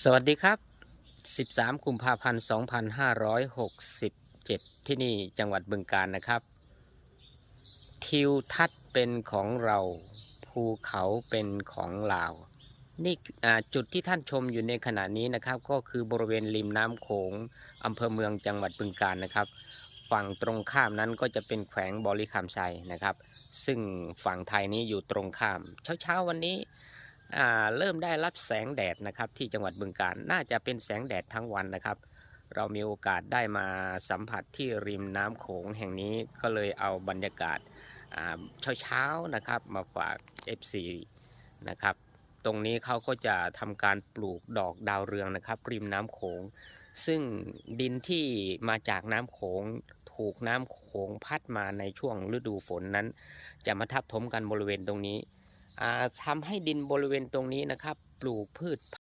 สวัสดีครับ 13 กุมภาพันธ์ 2567 ที่นี่จังหวัดบึงกาฬนะครับ ทิวทัศน์เป็นของเรา ภูเขาเป็นของลาว นี่จุดที่ท่านชมอยู่ในขณะนี้นะครับ ก็คือบริเวณริมน้ำโขงอำเภอเมืองจังหวัดบึงกาฬนะครับ ฝั่งตรงข้ามนั้นก็จะเป็นแขวงบริคำไซนะครับ ซึ่งฝั่งไทยนี้อยู่ตรงข้าม เช้าๆวันนี้ เริ่มได้รับแสงแดดนะครับที่จังหวัดบึงกาฬน่าจะเป็นแสงแดดทั้งวันนะครับ เรามีโอกาสได้มาสัมผัสที่ริมน้ำโขงแห่งนี้ก็เลยเอาบรรยากาศเช้าๆนะครับมาฝาก FC นะครับตรงนี้เขาก็จะทำการปลูกดอกดาวเรืองนะครับ ริมน้ำโขง ซึ่งดินที่มาจากน้ำโขงถูกน้ำโขงพัดมาในช่วงฤดูฝนนั้น จะมาทับถมกันบริเวณตรงนี้ อ่าทำให้ดินบริเวณตรงนี้นะครับ ปลูกพืช